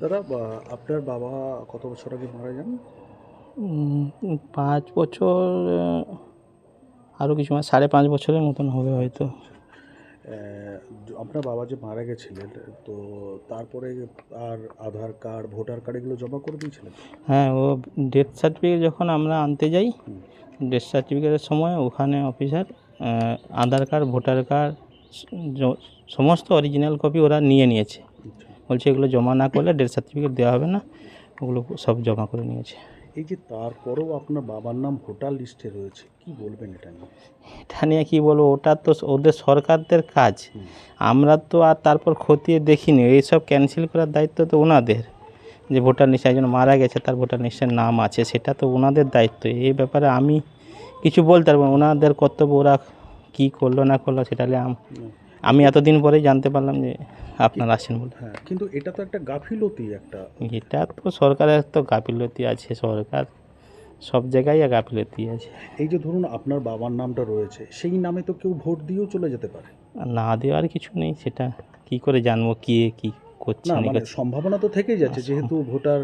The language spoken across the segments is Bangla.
দাদা আপনার বাবা কত বছর আগে মারা যান? পাঁচ বছর আরও কিছু মানে সাড়ে পাঁচ বছরের মতন হবে হয়তো। আপনার বাবা যে মারা গেছিলেন তো তারপরে আর আধার কার্ড ভোটার কার্ড এগুলো জমা করে দিয়েছিলেন? হ্যাঁ ও ডেথ সার্টিফিকেট যখন আমরা আনতে যাই ডেথ সার্টিফিকেটের সময় ওখানে officer Aadhaar card voter card সমস্ত অরিজিনাল কপি ওরা নিয়ে নিয়েছে। বলছে এগুলো জমা না করলে ডেথ সার্টিফিকেট দেওয়া হবে না ওগুলো সব জমা করে নিয়েছে। এই যে তারপরেও আপনার বাবার নাম ভোটার লিস্টে রয়েছে কি বলবেন এটা নিয়ে? এটা নিয়ে কী বলব ওটা তো ওদের সরকারদের কাজ। আমরা তো আর তারপর খতিয়ে দেখিনি এইসব ক্যান্সেল করার দায়িত্ব তো ওনাদের যে ভোটার লিস্টে একজন মারা গেছে তার ভোটার লিস্টের নাম আছে সেটা তো ওনাদের দায়িত্ব। এই ব্যাপারে আমি কিছু বলতে পারব। ওনাদের কর্তব্য ওরা কী করল না করল সেটা নিয়ে আম- এতদিন পরেই জানতে পারলাম যে আপনারা আসেন বলে। হ্যাঁ কিন্তু এটা তো একটা গাফিলতি একটা। এটা তো সরকারের তো গাফিলতি আছে সরকার সব জায়গায় গাফিলতি আছে। এই যে ধরুন আপনার বাবার নামটা রয়েছে সেই নামে তো কেউ ভোট দিয়েও চলে যেতে পারে। না দেওয়ার কিছু নেই সেটা কি করে জানব কে কি করছে না মানে সম্ভাবনা তো থেকেই যাচ্ছে যেহেতু ভোটার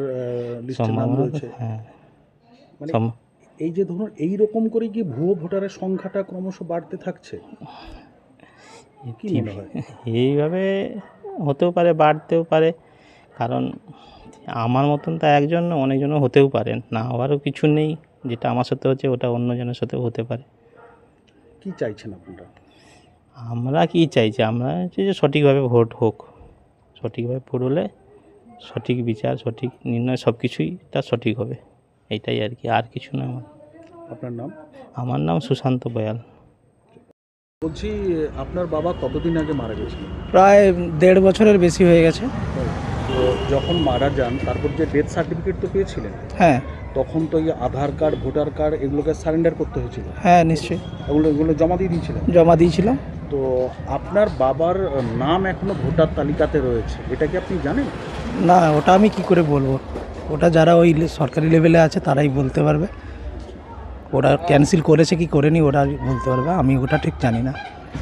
লিস্টে নাম রয়েছে। হ্যাঁ। মানে এই যে ধরুন এই রকম করে কি ভুয়ো ভোটারের সংখ্যাটা ক্রমশ বাড়তে থাকছে? এইভাবে হতেও পারে বাড়তেও পারে। কারণ আমার মতন তো একজন না, অনেকজনও হতেও পারেন না হওয়ারও কিছু নেই। যেটা আমার সাথে হচ্ছে ওটা অন্যজনের সাথেও হতে পারে। কি চাইছেন আপনারা? আমরা কি চাইছি? আমরা চাইছি যে সঠিকভাবে ভোট হোক। সঠিকভাবে ভোট হলে সঠিক বিচার সঠিক নির্ণয় সব কিছুই তার সঠিক হবে। এইটাই আর কি। আর কিছু না আমার। আপনার নাম? আমার নাম সুশান্ত বয়াল। বলছি আপনার বাবা কতদিন আগে মারা গেছিলেন প্রায় দেড় বছরের বেশি হয়ে গেছে। তো যখন মারা যান তারপর যে ডেথ সার্টিফিকেট তো পেয়েছিলেন হ্যাঁ। তখন তো এই আধার কার্ড ভোটার কার্ড এগুলোকে সারেন্ডার করতে হয়েছিল? হ্যাঁ নিশ্চয়ই। এগুলো এগুলো জমা দিয়ে দিয়েছিলেন? জমা দিয়েছিলাম। তো আপনার বাবার নাম এখনও ভোটার তালিকাতে রয়েছে এটা কি আপনি জানেন? না ওটা আমি কি করে বলব? ওটা যারা ওই সরকারি লেভেলে আছে তারাই বলতে পারবে। ওরা ক্যান্সেল করেছে কি করেনি ওরা বলতে পারবে আমি ওটা ঠিক জানি না।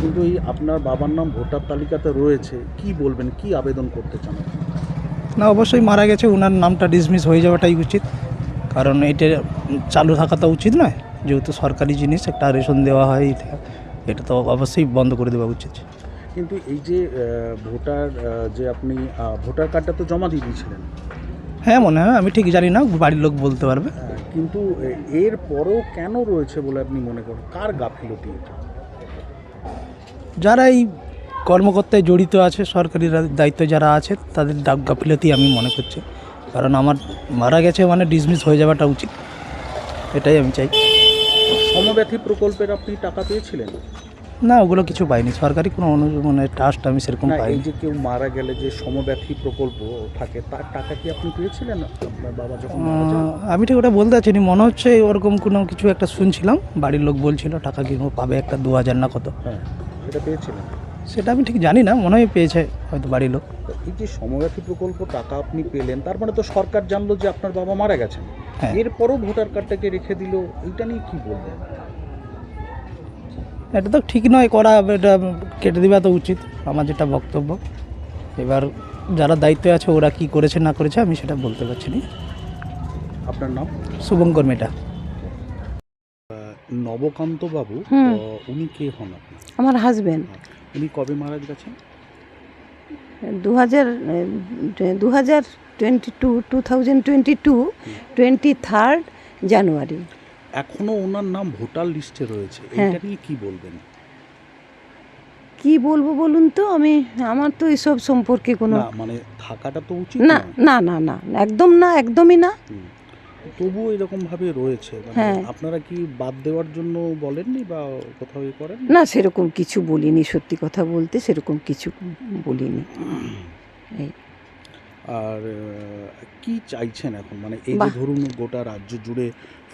কিন্তু এই আপনার বাবার নাম ভোটার তালিকাতে রয়েছে কি বলবেন কি আবেদন করতে চান? না অবশ্যই মারা গেছে ওনার নামটা ডিসমিস হয়ে যাওয়াটাই উচিত। কারণ এটা চালু থাকা তো উচিত নয় যেহেতু সরকারি জিনিস একটা রেশন দেওয়া হয় এটা এটা তো অবশ্যই বন্ধ করে দেওয়া উচিত। কিন্তু এই যে ভোটার যে আপনি ভোটার কার্ডটা তো জমা দিয়ে দিয়েছিলেন। হ্যাঁ মনে হয় আমি ঠিক জানি না বাড়ির লোক বলতে পারবে। কিন্তু এর পরেও কেন রয়েছে বলে আপনি মনে করেন? কার গাফিলতি এটা? যারা এই কর্মকর্তায় জড়িত আছে সরকারি দায়িত্বে যারা আছে তাদের গাফিলতি আমি মনে করছি। কারণ আমার মারা গেছে মানে ডিসমিস হয়ে যাওয়াটা উচিত। এটাই আমি চাই। সমব্যথী প্রকল্পের আপনি টাকা পেয়েছিলেন? না ওগুলো কিছু পাইনি। সরকারি কোনো মানে ট্রাস্ট আমি সেরকম পাই এই যে কেউ মারা গেলে যে সমব্যথী প্রকল্প থাকে তার টাকা কি আপনি পেয়েছিলেন? আপনার বাবা যখন আমি ঠিক ওটা বলতে পারছি না মনে হচ্ছে ওরকম কোনো কিছু একটা শুনছিলাম। বাড়ির লোক বলছিল টাকা কি পাবে একটা দু হাজার না কত? হ্যাঁ সেটা পেয়েছিলেন? সেটা আমি ঠিক জানি না মনে হয় পেয়েছে হয়তো বাড়ির লোক। এই যে সমব্যথী প্রকল্প টাকা আপনি পেলেন তার মানে তো সরকার জানলো যে আপনার বাবা মারা গেছেন। হ্যাঁ। এরপরও ভোটার কার্ডটাকে রেখে দিল এইটা নিয়ে কি বলবেন? এটা তো ঠিক নয় করা এটা কেটে দেওয়া তো উচিত। আমার যেটা বক্তব্য এবার যারা দায়িত্বে আছে ওরা কি করেছে না করেছে আমি সেটা বলতে পারছি না। আপনার নাম? শুভঙ্কর মেটা। নবকান্ত বাবু হুম। উনি কে হন আপনি? আমার হাজবেন্ড উনি কবে মারা গেছেন? দু হাজার দু হাজার twenty two two thousand twenty two twenty third January এখনও ওনার নাম ভোটার লিস্টে রয়েছে। হ্যাঁ। এটা নিয়ে কি বলবেন? কি বলব বলুন তো? আমি আমার তো এসব সম্পর্কে কোনো না মানে থাকাটা তো উচিত না না না না একদম না একদমই না। তবুও এরকম ভাবে রয়েছে। মানে হ্যাঁ। আপনারা কি বাদ দেওয়ার জন্য বলেননি বা কোথাও করেন না সেরকম কিছু বলিনি সত্যি কথা বলতে সেরকম কিছু বলিনি। এই। আর কি চাইছেন এখন? মানে এই যে ধরুন গোটা রাজ্য জুড়ে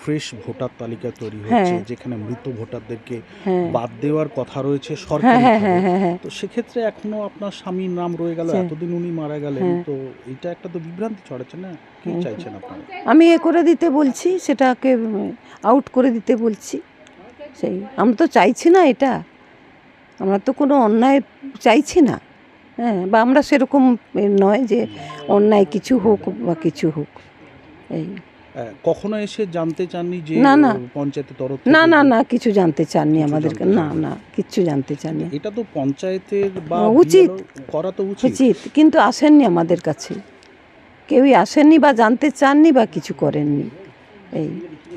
ফ্রেশ ভোটার তালিকা তৈরি হচ্ছে হ্যাঁ। যেখানে মৃত ভোটারদেরকে হ্যাঁ। বাদ দেওয়ার কথা রয়েছে সরকারি হ্যাঁ তো সেক্ষেত্রে এখনও আপনার স্বামীর নাম রয়ে গেল। এতদিন উনি মারা গেলেন। তো এটা একটা তো বিভ্রান্তি ছড়াচ্ছে না? কি চাইছেন আপনারা? আমি এ করে দিতে বলছি সেটাকে আউট করে দিতে বলছি। সেই আমরা তো চাইছি না এটা। আমরা তো কোনো অন্যায় চাইছি না। হ্যাঁ বা আমরা সেরকম নয় যে অন্যায় কিছু হোক বা কিছু হোক এই। কখনো এসে জানতে চাননি যে না, না। পঞ্চায়েতের তরফ না না না কিছু জানতে চাননি কিছু আমাদেরকে না না কিচ্ছু জানতে চাননি। এটা তো পঞ্চায়েতের বা উচিত। করা তো উচিত। উচিত কিন্তু আসেননি আমাদের কাছে। কেউই আসেননি বা জানতে চাননি বা কিছু করেননি এই।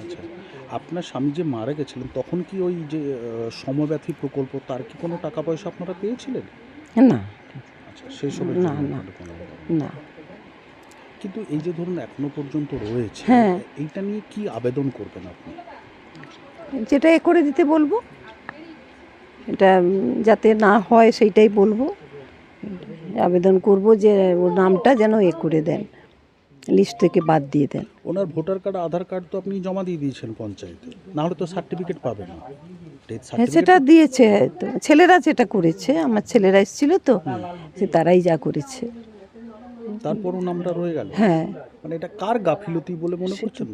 আচ্ছা আপনার স্বামী যে মারা গেছিলেন তখন কি ওই যে সমব্যথী প্রকল্প তার কি কোনো টাকা পয়সা আপনারা পেয়েছিলেন? না আচ্ছা সেই সবের না, কিন্তু এই যে ধরুন এখনও পর্যন্ত রয়েছে হ্যাঁ। এইটা নিয়ে কি আবেদন করবেন আপনি? যেটা এ করে দিতে বলব এটা যাতে না হয় সেইটাই বলব। আবেদন করব যে ওর নামটা যেন এ করে দেন লিস্ট থেকে বাদ দিয়ে দেন। ওনার ভোটার কার্ড আধার কার্ড তো আপনি জমা দিয়ে দিয়েছেন পঞ্চায়েতে না হলে তো সার্টিফিকেট পাবে না। হ্যাঁ সেটা দিয়েছে হয়তো ছেলেরা যেটা করেছে আমার ছেলেরা এসেছিল তো সে তারাই যা করেছে। তারপরও নামটা রয়ে গেল? হ্যাঁ। মানে এটা কার গাফিলতি বলে মনে করছেন?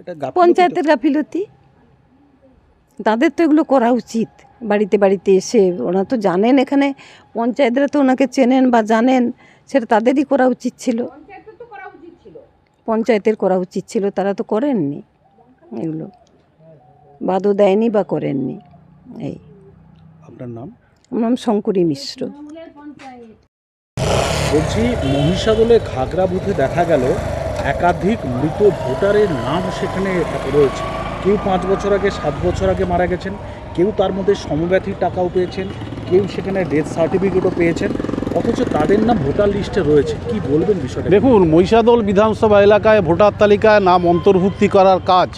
এটা পঞ্চায়েতের গাফিলতি। তাদের তো এগুলো করা উচিত। বাড়িতে বাড়িতে এসে ওরা তো জানেন এখানে পঞ্চায়েতরা তো ওনাকে চেনেন বা জানেন সেটা তাদেরই করা উচিত ছিল। পঞ্চায়েতের করা উচিত ছিল তারা তো করেননি এগুলো। বাদও দেয়নি বা করেননি। এই। আপনার নাম? আমার নাম শঙ্করী মিশ্র। বলছি মহিষাদলে ঘাগরা বুথে দেখা গেল একাধিক মৃত ভোটারের নাম সেখানে রয়েছে। কেউ পাঁচ বছর আগে সাত বছর আগে মারা গেছেন কেউ তার মধ্যে সমব্যথীর টাকাও পেয়েছেন কেউ সেখানে ডেথ সার্টিফিকেটও পেয়েছেন অথচ তাদের নাম ভোটার লিস্টে রয়েছে। কি বলবেন বিষয়টা? দেখুন মহিষাদল বিধানসভা এলাকায় ভোটার তালিকায় নাম অন্তর্ভুক্তি করার কাজ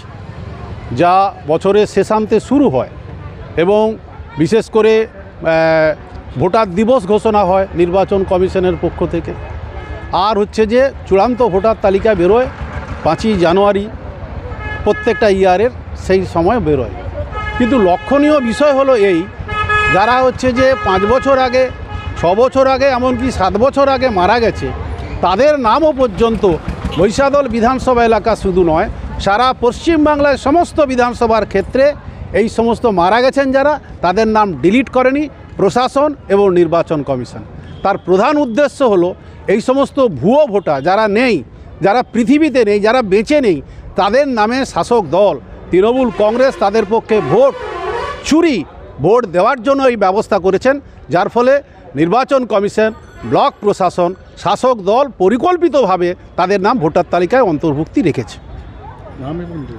যা বছরের শেষান্তে শুরু হয় এবং বিশেষ করে ভোটার দিবস ঘোষণা হয় নির্বাচন কমিশনের পক্ষ থেকে। আর হচ্ছে যে, চূড়ান্ত ভোটার তালিকা বেরোয় পাঁচই জানুয়ারি প্রত্যেকটা ইয়ারের সেই সময় বেরোয়। কিন্তু লক্ষণীয় বিষয় হলো এই, যারা হচ্ছে যে পাঁচ বছর আগে, ছ বছর আগে, এমনকি সাত বছর আগে মারা গেছে, তাদের নামও পর্যন্ত বৈশাদল বিধানসভা এলাকা শুধু নয় সারা পশ্চিমবাংলায় সমস্ত বিধানসভার ক্ষেত্রে এই সমস্ত মারা গেছেন যারা, তাদের নাম ডিলিট করেনি প্রশাসন এবং নির্বাচন কমিশন। তার প্রধান উদ্দেশ্য হলো এই সমস্ত ভুয়ো ভোটার যারা নেই, যারা পৃথিবীতে নেই, যারা বেঁচে নেই, তাদের নামে শাসক দল, তৃণমূল কংগ্রেস তাদের পক্ষে ভোট, চুরি ভোট দেওয়ার জন্য এই ব্যবস্থা করেছেন, যার ফলে নির্বাচন কমিশন, ব্লক প্রশাসন, শাসক দল পরিকল্পিতভাবে তাদের নাম ভোটার তালিকায় অন্তর্ভুক্তি রেখেছে।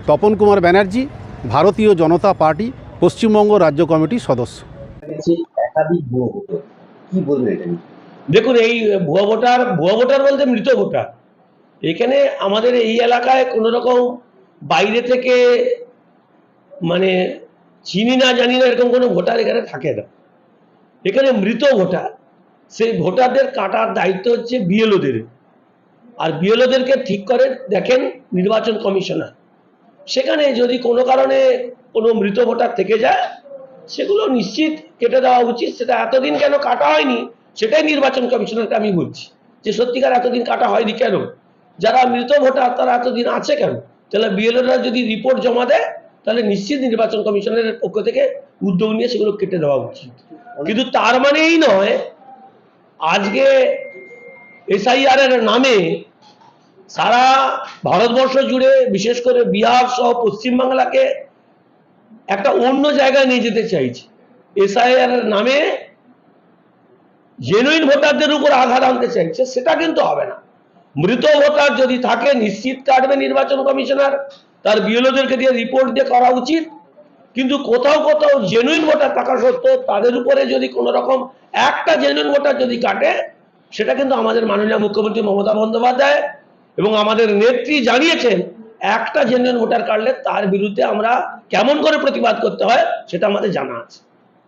তপন কুমার ব্যানার্জি ভারতীয় জনতা পার্টি পশ্চিমবঙ্গ রাজ্য কমিটির সদস্য? দেখুন এই ভুয়া ভোটার ভুয়া ভোটার বলতে মৃত ভোটার। এখানে আমাদের এই এলাকায় কোনো রকম বাইরে থেকে মানে চিনি না জানি না এরকম কোনো ভোটার এখানে থাকে না। এখানে মৃত ভোটার। সেই ভোটারদের কাটার দায়িত্ব হচ্ছে বিএলওদের। আর বিএলওদেরকে ঠিক করে দেখেন নির্বাচন কমিশনার। সেখানে যদি কোনো কারণে কোনো মৃত ভোটার থেকে যায়, সেগুলো নিশ্চিত কেটে দেওয়া উচিত। সেটা এতদিন কেন কাটা হয়নি, সেটাই নির্বাচন কমিশনারকে আমি বলছি। যে সত্যিকার এতদিন কাটা হয়নি কেন? যারা মৃত ভোটার, তারা এতদিন আছে কেন? তাহলে বিএলওরা যদি রিপোর্ট জমা দেয়, তাহলে নিশ্চিত নির্বাচন কমিশনের পক্ষ থেকে উদ্যোগ নিয়ে সেগুলো কেটে দেওয়া উচিত। কিন্তু তার মানে এই নয়, আজকে এসআইআর এর নামে সারা ভারতবর্ষ জুড়ে, বিশেষ করে বিহার সহ পশ্চিমবাংলাকে একটা অন্য জায়গায় নিয়ে যেতে চাইছে। এসআইআর নামে জেনুইন ভোটারদের উপর আঘাত আনতে চাইছে, সেটা কিন্তু হবে না। মৃত ভোটার যদি থাকে, নিশ্চিত কাটবে নির্বাচন কমিশনার। তার বিএলওদেরকে দিয়ে রিপোর্ট দিয়ে করা উচিত। কিন্তু কোথাও কোথাও জেনুইন ভোটার থাকা সত্ত্বেও তাদের উপরে যদি কোনো রকম একটা জেনুইন ভোটার যদি কাটে, সেটা কিন্তু আমাদের মাননীয় মুখ্যমন্ত্রী মমতা বন্দ্যোপাধ্যায় এবং আমাদের নেত্রী জানিয়েছেন একটা জেনুইন ভোটার কাটলে তার বিরুদ্ধে আমরা কেমন করে প্রতিবাদ করতে হয় সেটা আমাদের জানা আছে।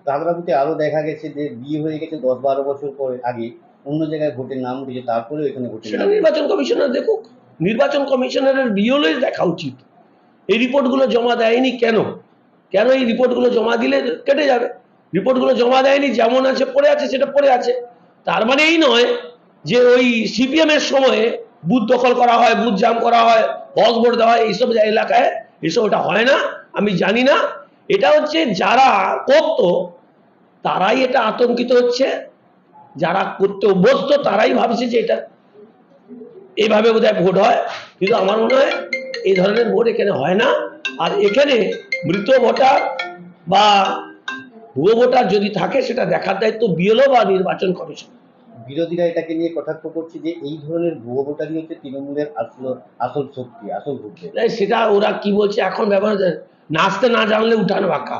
কাকরাপুতে আরও দেখা গেছে যে বিয়ে হয়ে গেছে দশ বারো বছর পরে আগে অন্য জায়গায় ভোটের নাম উঠেছে তারপরেও এখানে ভোটের সেটা নির্বাচন কমিশনার দেখুক নির্বাচন কমিশনারের বিওলের দেখা উচিত। এই রিপোর্টগুলো জমা দেয়নি কেন? কেন এই রিপোর্টগুলো জমা দিলে কেটে যাবে? রিপোর্টগুলো জমা দেয়নি যেমন আছে পড়ে আছে সেটা পড়ে আছে। তার মানে এই নয় যে ওই সিপিএম এর সময়ে বুথ দখল করা হয়, বুথ জাম করা হয় বস ভোট দেওয়া হয়, এইসব এলাকায় এসব ওটা হয় না, আমি জানি না। এটা হচ্ছে যারা করতো, তারাই এটা আতঙ্কিত হচ্ছে। যারা করতে অভ্যস্ত, তারাই ভাবছে যে এটা এইভাবে বোধহয় ভোট হয়। কিন্তু আমার মনে হয় এই ধরনের ভোট এখানে হয় না। আর এখানে মৃত ভোটার বা ভুয়ো ভোটার যদি থাকে, সেটা দেখার দায়িত্ব বিএলও বা নির্বাচন কমিশন। বিরোধীরা এটাকে নিয়ে কটাক্ষ করছে যে এই ধরনের ভুয়ো ভোটারই হচ্ছে তৃণমূলের আসল আসল শক্তি, আসল এই সেটা ওরা কি বলছে এখন ব্যবহার নাচতে না জানলে উঠান বাঁকা।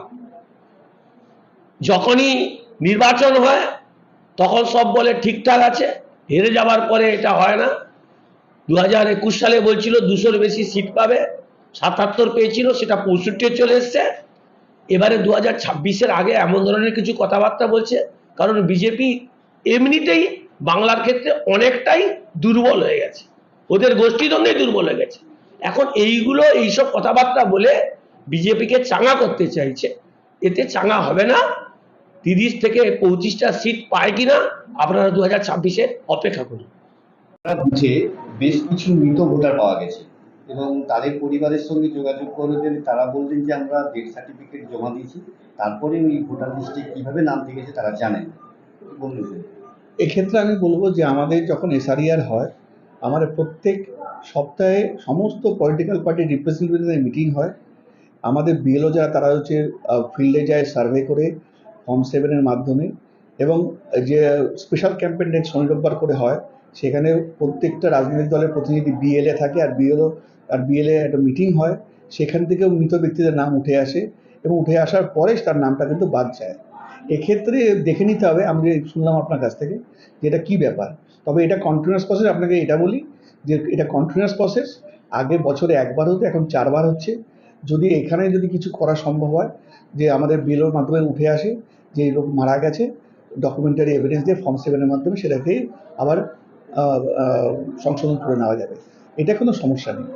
যখনই নির্বাচন হয়, তখন সব বলে ঠিকঠাক আছে, হেরে যাওয়ার পরে এটা হয় না। দু হাজার একুশ সালে বলছিল দুশোর বেশি সিট পাবে, সাতাত্তর পেয়েছিল, সেটা পঁয়ষট্টি চলে এসছে। এবারে দু হাজার ছাব্বিশের আগে এমন ধরনের কিছু কথাবার্তা বলছে, কারণ বিজেপি এমনিতেই বাংলার ক্ষেত্রে অনেকটাই দুর্বল হয়ে গেছে। ওদের গোষ্ঠীদ্বন্দ্বে দুর্বল হয়ে গেছে। এখন এইগুলো, এইসব কথাবার্তা বলে বিজেপিকে চাঙা করতে চাইছে, এতে চাঙা হবে না। তিরিশ থেকে পঁচিশটা সিট পায় কিনা, আপনারা দু হাজার ছাব্বিশে অপেক্ষা করুন। বুঝে বেশ কিছু মৃত ভোটার পাওয়া গেছে এবং তাদের পরিবারের সঙ্গে যোগাযোগ করলেন তারা বললেন যে আমরা ডেথ সার্টিফিকেট জমা দিয়েছি, তারপরে ওই ভোটার লিস্টে কীভাবে নাম থেকেছে তারা জানেন? এক্ষেত্রে আমি বলব যে আমাদের যখন এসআরিআর হয়, আমাদের প্রত্যেক সপ্তাহে সমস্ত পলিটিক্যাল পার্টির রিপ্রেজেন্টেটিভদের মিটিং হয়। আমাদের বিএলও যারা, তারা হচ্ছে ফিল্ডে যায় সার্ভে করে ফর্ম সেভেনের মাধ্যমে এবং যে স্পেশাল ক্যাম্পেন ডেট শনি রোববার করে হয়, সেখানে প্রত্যেকটা রাজনৈতিক দলের প্রতিনিধি বিএলএ থাকে আর বিএলও আর বিএলএ একটা মিটিং হয়। সেখান থেকেও মৃত ব্যক্তিদের নাম উঠে আসে এবং উঠে আসার পরে তার নামটা কিন্তু বাদ যায়। এক্ষেত্রে দেখে নিতে হবে, আমি যে শুনলাম আপনার কাছ থেকে, যে এটা কী ব্যাপার? তবে এটা কন্টিনিউয়াস প্রসেস আপনাকে এটা বলি, যে এটা কন্টিনিউয়াস প্রসেস আগে বছরে একবার হতো, এখন চারবার হচ্ছে। যদি এখানে যদি কিছু করা সম্ভব হয়, যে আমাদের বিলোর মাধ্যমে উঠে আসে, যে লোক মারা গেছে ডকুমেন্টারি এভিডেন্স দিয়ে ফর্ম সেভেনের মাধ্যমে সেটাকে আবার সংশোধন করে নেওয়া যাবে। এটা কোনো সমস্যা নেই।